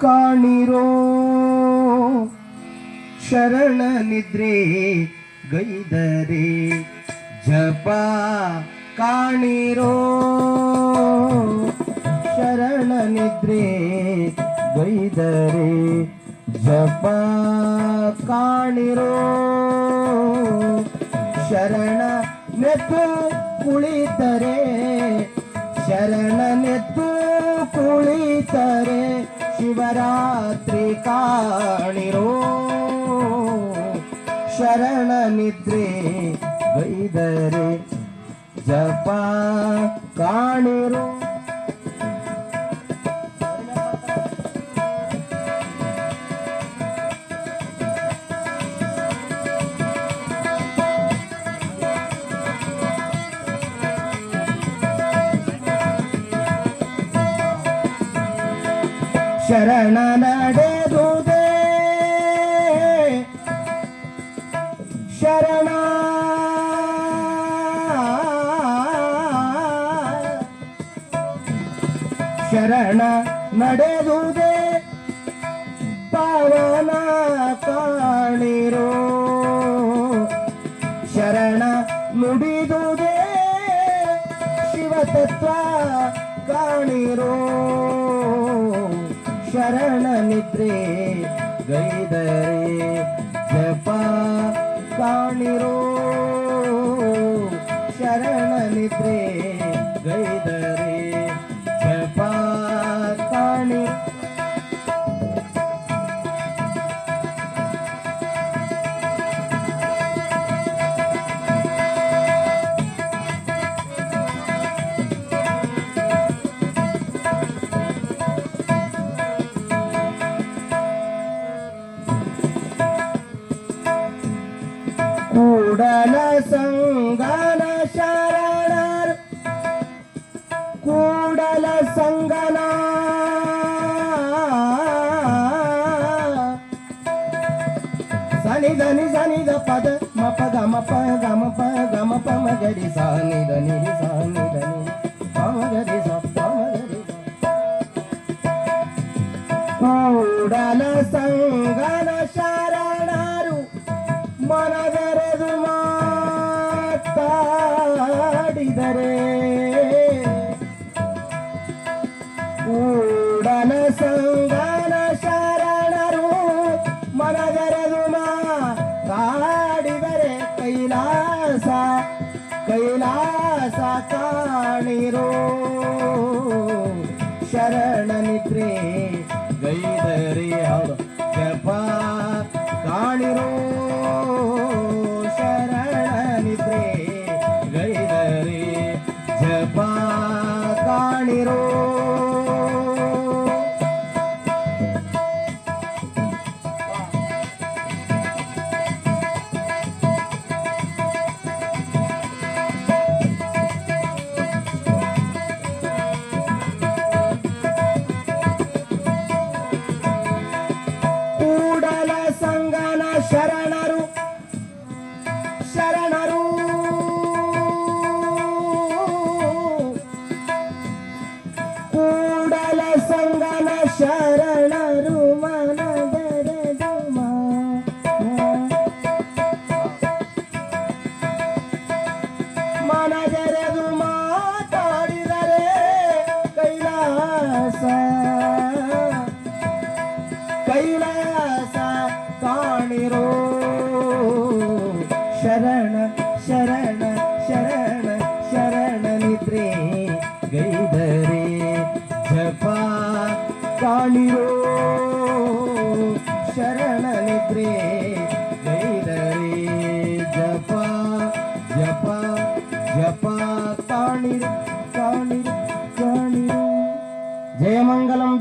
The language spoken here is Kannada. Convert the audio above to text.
ಕಾಣಿರೋ ಶರಣ ನಿದ್ರೆ ಗೈದರೆ ಜಪ ಕಾಣಿರೋ ಶರಣ ನಿದ್ರೆ ಗೈದರೆ ಜಪ ಕಾಣಿರೋ ಶರಣ ನೆಪು ಕುಳಿತರೆ ಕುಳಿತರೆ ಶಿವರಾತ್ರಿ ಕಾಣಿರೋ. ಶರಣ ನಿದ್ರೆ ಬೈದರೆ ಜಪ ಕಾಣಿರೋ. ಶರಣ ನಡೆದುದೆ ಶರಣ. ಶರಣ ನಡೆದುದೆ. ಪಾವನ ಕಾಣಿರೋ. ಶರಣ ನುಡಿದುದೇ. ಶಿವತತ್ವ ಕಾಣಿರೋ. ಶರಣ ನಿದ್ರೆ ಗೈದರೆ ಜಪ ಕಾಣಿರೋ ಶರಣ ನಿದ್ರೆ ಗೈದರೆ ಕೂಡಲ ಸಂಗನ ಶರಣರ್ ಕೂಡಲ ಸಂಗನ ಸನಿ ಧನಿ ಸನಿ ದ ಪದ ಮಪ ಗಮ ಪ ಗಮ ಪ ಗಮ ಪ ಮಗರಿ ಸಾನಿ ಧನಿ ಸಾನಿ ಧನಿ ಪಮಗರಿ ಸ ಪಮಗರಿ ಕೂಡಲ ಸಂಗನ ಸಂಗನ ಶರಣರು ಮನಗರೆದು ಮಾತಾಡಿದರೆ ಕೈಲಾಸ ಕೈಲಾಸ ಕಾಣಿರೋ. ಶರಣ ನಿದ್ರೆ ಕಾಣಿರೋ ಶರಣನು ಪ್ರೇ ಗೈದರೆ ಜಪ ಜಪ ಜಪ ಕಾಣಿರೋ ಕಾಣಿರೋ ಕಾಣಿರು. ಜಯ ಮಂಗಲ